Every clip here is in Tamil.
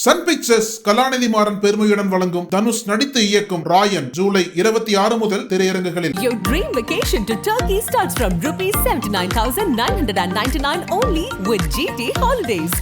சன் பிக்சர்ஸ் கலாநிதி மாறன் பெருமையுடன் வழங்கும் தனுஷ் நடித்து இயக்கும் ராயன் ஜூலை இருபத்தி ஆறு முதல் திரையரங்குகளில் Your dream vacation to Turkey starts from rupees 79,999 only with GT Holidays.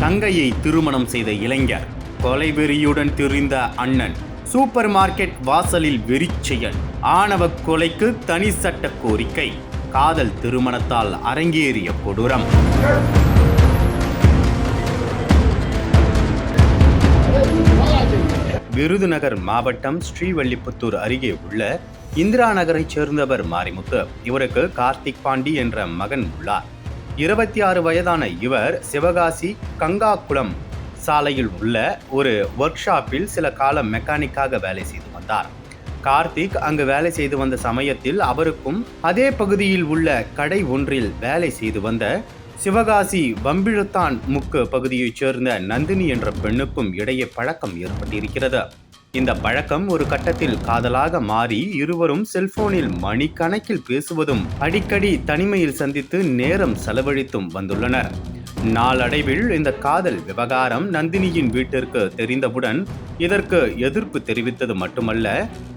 தங்கையை திருமணம் செய்த இளைஞர் கொலைவெறியுடன் திரிந்த அண்ணன் சூப்பர் மார்க்கெட் வாசலில் வெறிச்செயல். ஆணவ கொலைக்கு தனி சட்ட கோரிக்கை. காதல் திருமணத்தால் அரங்கேறிய கொடூரம். விருதுநகர் மாவட்டம் ஸ்ரீவல்லிபுத்தூர் அருகே உள்ள இந்திரா நகரைச் சேர்ந்தவர் மாரிமுத்து. இவருக்கு கார்த்திக் பாண்டி என்ற மகன் உள்ளார். இருபத்தி ஆறு வயதான இவர் சிவகாசி கங்காக்குளம் சாலையில் உள்ள ஒரு ஒர்க் ஷாப்பில் சில காலம் மெக்கானிக்காக வேலை செய்து வந்தார். கார்த்திக் அங்கு வேலை செய்து வந்த சமயத்தில் அவருக்கும் அதே பகுதியில் உள்ள கடை ஒன்றில் வேலை செய்து வந்த சிவகாசி வம்பிழுத்தான் முக்கு பகுதியைச் சேர்ந்த நந்தினி என்ற பெண்ணுக்கும் இடையே பழக்கம் ஏற்பட்டிருக்கிறது. இந்த பழக்கம் ஒரு கட்டத்தில் காதலாக மாறி இருவரும் செல்போனில் மணிக்கணக்கில் பேசுவதும் அடிக்கடி தனிமையில் சந்தித்து நேரம் செலவழித்தும் வந்துள்ளனர். நாளடைவில் இந்த காதல் விவகாரம் நந்தினியின் வீட்டிற்கு தெரிந்தவுடன் இதற்கு எதிர்ப்பு தெரிவித்தது மட்டுமல்ல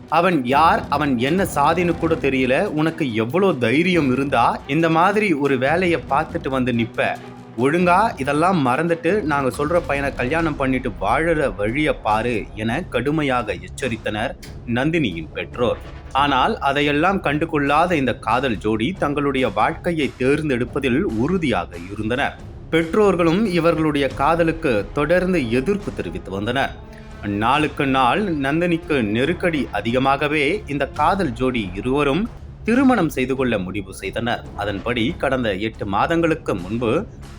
அவன் யார் அவன் என்ன சாதின்னு கூட தெரியல உனக்கு எவ்வளோ தைரியம் இருந்தா இந்த மாதிரி ஒரு வேலையை பார்த்துட்டு வந்து நிற்ப ஒழுங்கா இதெல்லாம் மறந்துட்டு நாங்கள் சொல்ற பையனை கல்யாணம் பண்ணிட்டு வாழற வழியை பாரு என கடுமையாக எச்சரித்தனர் நந்தினியின் பெற்றோர். ஆனால் அதையெல்லாம் கண்டுகொள்ளாத இந்த காதல் ஜோடி தங்களுடைய வாழ்க்கையை தேர்ந்தெடுப்பதில் உறுதியாக இருந்தனர். பெற்றோர்களும் இவர்களுடைய காதலுக்கு தொடர்ந்து எதிர்ப்பு தெரிவித்து வந்தனர். நாளுக்கு நாள் நந்தினிக்கு நெருக்கடி அதிகமாகவே இந்த காதல் ஜோடி இருவரும் திருமணம் செய்து கொள்ள முடிவு செய்தனர். அதன்படி கடந்த எட்டு மாதங்களுக்கு முன்பு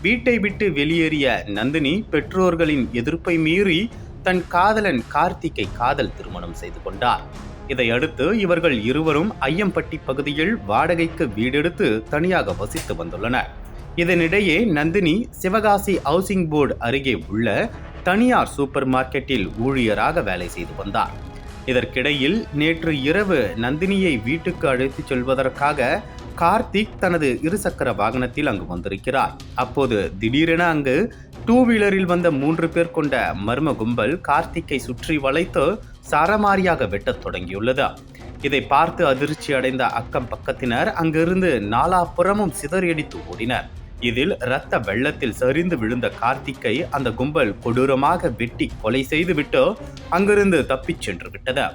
வீட்டை விட்டு வெளியேறிய நந்தினி பெற்றோர்களின் எதிர்ப்பை மீறி தன் காதலன் கார்த்திக்கை காதல் திருமணம் செய்து கொண்டார். இதையடுத்து இவர்கள் இருவரும் ஐயம்பட்டி பகுதியில் வாடகைக்கு வீடெடுத்து தனியாக வசித்து வந்துள்ளனர். இதனிடையே நந்தினி சிவகாசி ஹவுசிங் போர்டு அருகே உள்ள தனியார் சூப்பர் மார்க்கெட்டில் ஊழியராக வேலை செய்து வந்தார். இதற்கிடையில் நேற்று இரவு நந்தினியை வீட்டுக்கு அழைத்துச் செல்வதற்காக கார்த்திக் தனது இருசக்கர வாகனத்தில் அங்கு வந்திருக்கிறார். அப்போது திடீரென அங்கு டூ வீலரில் வந்த மூன்று பேர் கொண்ட மர்ம கும்பல் கார்த்திக்கை சுற்றி வளைத்து சரமாரியாக வெட்டத் தொடங்கியுள்ளது. இதை பார்த்து அதிர்ச்சி அடைந்த அக்கம் பக்கத்தினர் அங்கிருந்து நாலாபுறமும் சிதறியடித்து ஓடினர். இதில் இரத்த வெள்ளத்தில் சரிந்து விழுந்த கார்த்திக்கை அந்த கும்பல் கொடூரமாக வெட்டி கொலை செய்துவிட்டு அங்கிருந்து தப்பிச் சென்று விட்டது.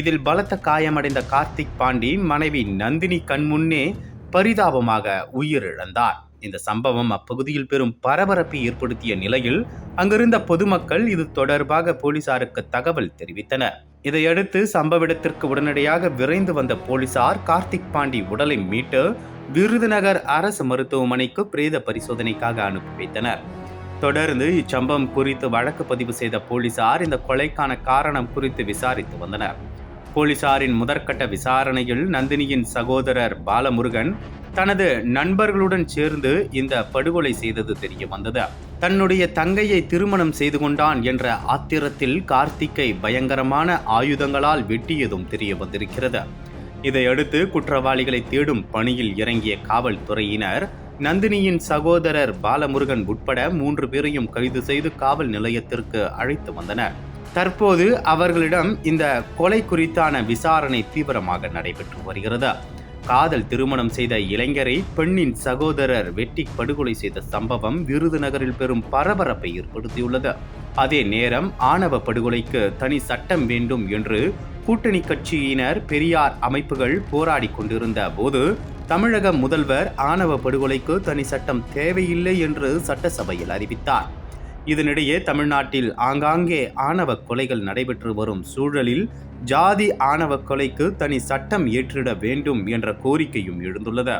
இதில் பலத்த காயமடைந்த கார்த்திக் பாண்டி மனைவி நந்தினி கண்முன்னே பரிதாபமாக உயிரிழந்தார். இந்த சம்பவம் அப்பகுதியில் பெரும் பரபரப்பை ஏற்படுத்திய நிலையில் அங்கிருந்த பொதுமக்கள் இது தொடர்பாக போலீசாருக்கு தகவல் தெரிவித்தனர். இதையடுத்து சம்பவ இடத்திற்கு உடனடியாக விரைந்து வந்த போலீசார் கார்த்திக் பாண்டி உடலை மீட்டு விருதுநகர் அரசு மருத்துவமனைக்கு பிரேத பரிசோதனைக்காக அனுப்பி வைத்தனர். தொடர்ந்து இச்சம்பவம் குறித்து வழக்கு பதிவு செய்த போலீசார் இந்த கொலைக்கான காரணம் குறித்து விசாரித்து வந்தனர். போலீசாரின் முதற்கட்ட விசாரணையில் நந்தினியின் சகோதரர் பாலமுருகன் தனது நண்பர்களுடன் சேர்ந்து இந்த படுகொலை செய்தது தெரிய வந்தது. தன்னுடைய தங்கையை திருமணம் செய்து கொண்டான் என்ற ஆத்திரத்தில் கார்த்திக்கை பயங்கரமான ஆயுதங்களால் வெட்டியதும் தெரிய வந்திருக்கிறது. இதையடுத்து குற்றவாளிகளை தேடும் பணியில் இறங்கிய காவல்துறையினர் நந்தினியின் சகோதரர் பாலமுருகன் உட்பட மூன்று பேரையும் கைது செய்து காவல் நிலையத்திற்கு அழைத்து வந்தனர். தற்போது அவர்களிடம் இந்த கொலை குறித்தான விசாரணை தீவிரமாக நடைபெற்று வருகிறது. காதல் திருமணம் செய்த இளைஞரை பெண்ணின் சகோதரர் வெட்டி படுகொலை செய்த சம்பவம் விருதுநகரில் பெரும் பரபரப்பை ஏற்படுத்தியுள்ளது. அதே நேரம் ஆணவ படுகொலைக்கு தனி சட்டம் வேண்டும் என்று கூட்டணி கட்சியினர் பெரியார் அமைப்புகள் போராடி கொண்டிருந்த போது தமிழக முதல்வர் ஆணவ படுகொலைக்கு தனி சட்டம் தேவையில்லை என்று சட்டசபையில் அறிவித்தார். இதனிடையே தமிழ்நாட்டில் ஆங்காங்கே ஆணவ கொலைகள் நடைபெற்று வரும் சூழலில் ஜாதி ஆணவ கொலைக்கு தனி சட்டம் ஏற்றிட வேண்டும் என்ற கோரிக்கையும் எழுந்துள்ளது.